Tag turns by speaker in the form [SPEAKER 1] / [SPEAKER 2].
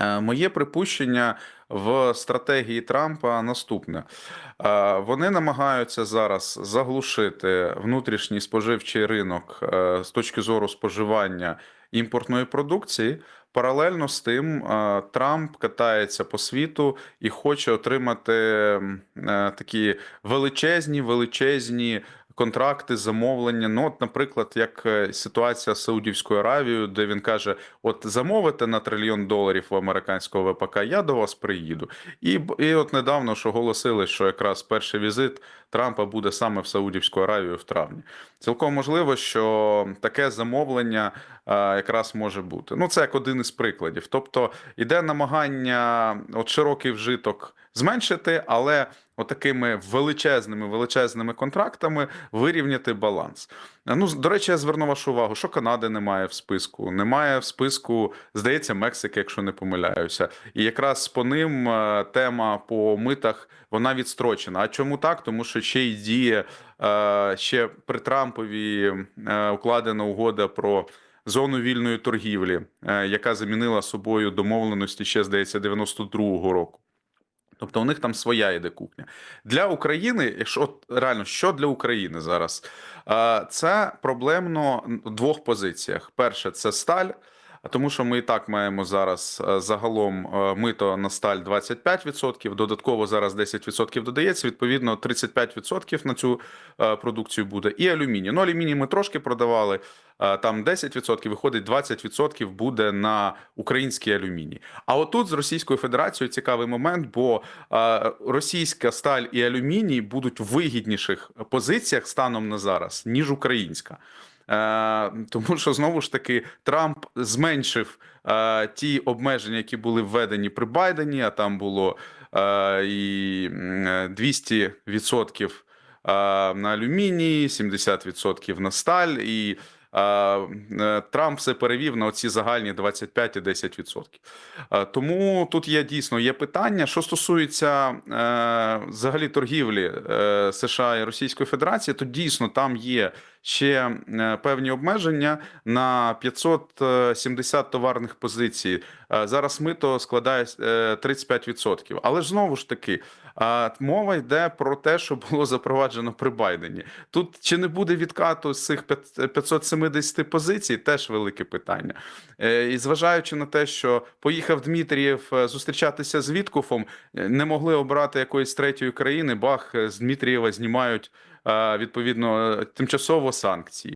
[SPEAKER 1] Е, Моє припущення в стратегії Трампа наступне: Е, вони намагаються зараз заглушити внутрішній споживчий ринок е, з точки зору споживання імпортної продукції. Паралельно з тим, Трамп катається по світу і хоче отримати такі величезні, величезні контракти, замовлення. Ну, от, наприклад, як е, ситуація з Саудівською Аравією, де він каже: От замовите на трильйон доларів в американського ВПК, я до вас приїду. І, і от недавно ж оголосили, що якраз перший візит Трампа буде саме в Саудівську Аравію в травні. Цілком можливо, що таке замовлення е, якраз може бути. Ну, це як один із прикладів. Тобто іде намагання от широкий вжиток зменшити, але отакими величезними величезними контрактами вирівняти баланс. Ну, до речі, я зверну вашу увагу, що Канади немає в списку. Немає в списку, здається, Мексики, якщо не помиляюся. І якраз по ним е, тема по митах вона відстрочена. А чому так? Тому що ще й діє е, ще при Трампові е, укладена угода про. Зону вільної торгівлі, яка замінила собою домовленості ще, здається, 92-го року. Тобто у них там своя йде кухня. Для України, якщо реально, що для України зараз? Е, Це проблемно в двох позиціях. Перше, це сталь. Тому що ми і так маємо зараз е, загалом е, мито на сталь 25%, додатково зараз 10% додається, відповідно 35% на цю е, продукцію буде. І алюміній. Ну, алюміній ми трошки продавали, там 10%, виходить 20% буде на український алюміній. А отут з Російською Федерацією цікавий момент, бо російська сталь і алюміній будуть в вигідніших позиціях станом на зараз, ніж українська. Е, тому що знову ж таки Трамп зменшив е, ті обмеження, які були введені при Байдені, а там було е, і е, 200% е, на алюміній, 70% на сталь, і Трамп все перевів на оці загальні 25 і 10%. Е, Тому тут є дійсно є питання, що стосується взагалі торгівлі США і Російської Федерації, то дійсно там є ще е, певні обмеження на 570 товарних позицій. Е, Зараз мито складає е, 35%. Але ж знову ж таки, е, мова йде про те, що було запроваджено при Байдені. Тут чи не буде відкату з цих 570 позицій, теж велике питання. Е, І зважаючи на те, що поїхав Дмитрієв е, зустрічатися з Віткуфом, е, не могли обрати якоїсь третьої країни. Бах е, з Дмитрієва знімають е, відповідно е, тимчасово санкції.